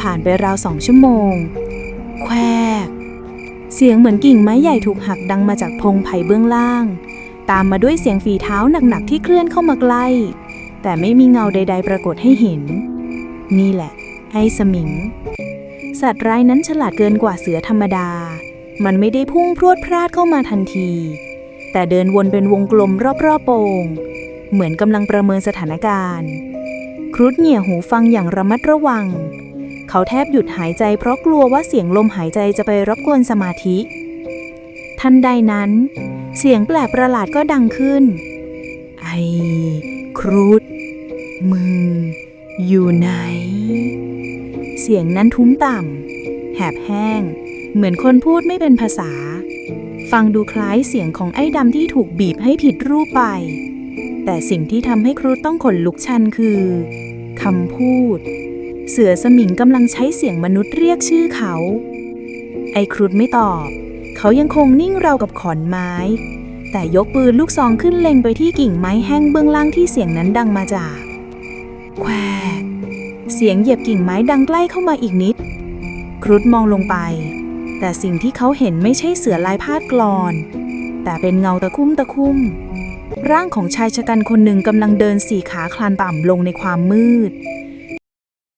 ผ่านไปราวสองชั่วโมง แควก เสียงเหมือนกิ่งไม้ใหญ่ถูกหักดังมาจากพงไผ่เบื้องล่าง ตามมาด้วยเสียงฝีเท้าหนักๆที่เคลื่อนเข้ามาใกล้ แต่ไม่มีเงาใด ๆ ปรากฏให้เห็น นี่แหละ ไอ้สมิง สัตว์ร้ายนั้นฉลาดเกินกว่าเสือธรรมดา มันไม่ได้พุ่งพรวดพลาดเข้ามาทันที แต่เดินวนเป็นวงกลมรอบๆโปงเหมือนกำลังประเมินสถานการณ์ ครุฑเหงี่ยหูฟังอย่างระมัดระวัง เขาแทบหยุดหายใจเพราะกลัวว่าเสียงลมหายใจจะไปรบกวนสมาธิ ทันใดนั้น เสียงแปลกประหลาดก็ดังขึ้น ไอ้ครุฑมึง อยู่ไหน เสียงนั้นทุ้มต่ำแหบแห้ง เหมือนคนพูดไม่เป็นภาษา ฟังดูคล้ายเสียงของไอ้ดำที่ถูกบีบให้ผิดรูปไป แต่สิ่งที่ทำให้ครูต้องขนลุกชันคือคำพูด เสือสมิงกำลังใช้เสียงมนุษย์เรียกชื่อเขา ไอ้ครุฑไม่ตอบ เขายังคงนิ่งราวกับขอนไม้ แต่ยกปืนลูกซองขึ้นเล็งไปที่กิ่งไม้แห้งเบื้องล่างที่เสียงนั้นดังมาจาก แควกเสียงเหยียบกิ่งไม้ดังใกล้เข้ามาอีกนิด ครุฑมองลงไป แต่สิ่งที่เขาเห็นไม่ใช่เสือลายพาดกลอน แต่เป็นเงาตะคุ่มตะคุ่ม ร่างของชายชะกันคนหนึ่งกำลังเดินสี่ขาคลานต่ำลงในความมืด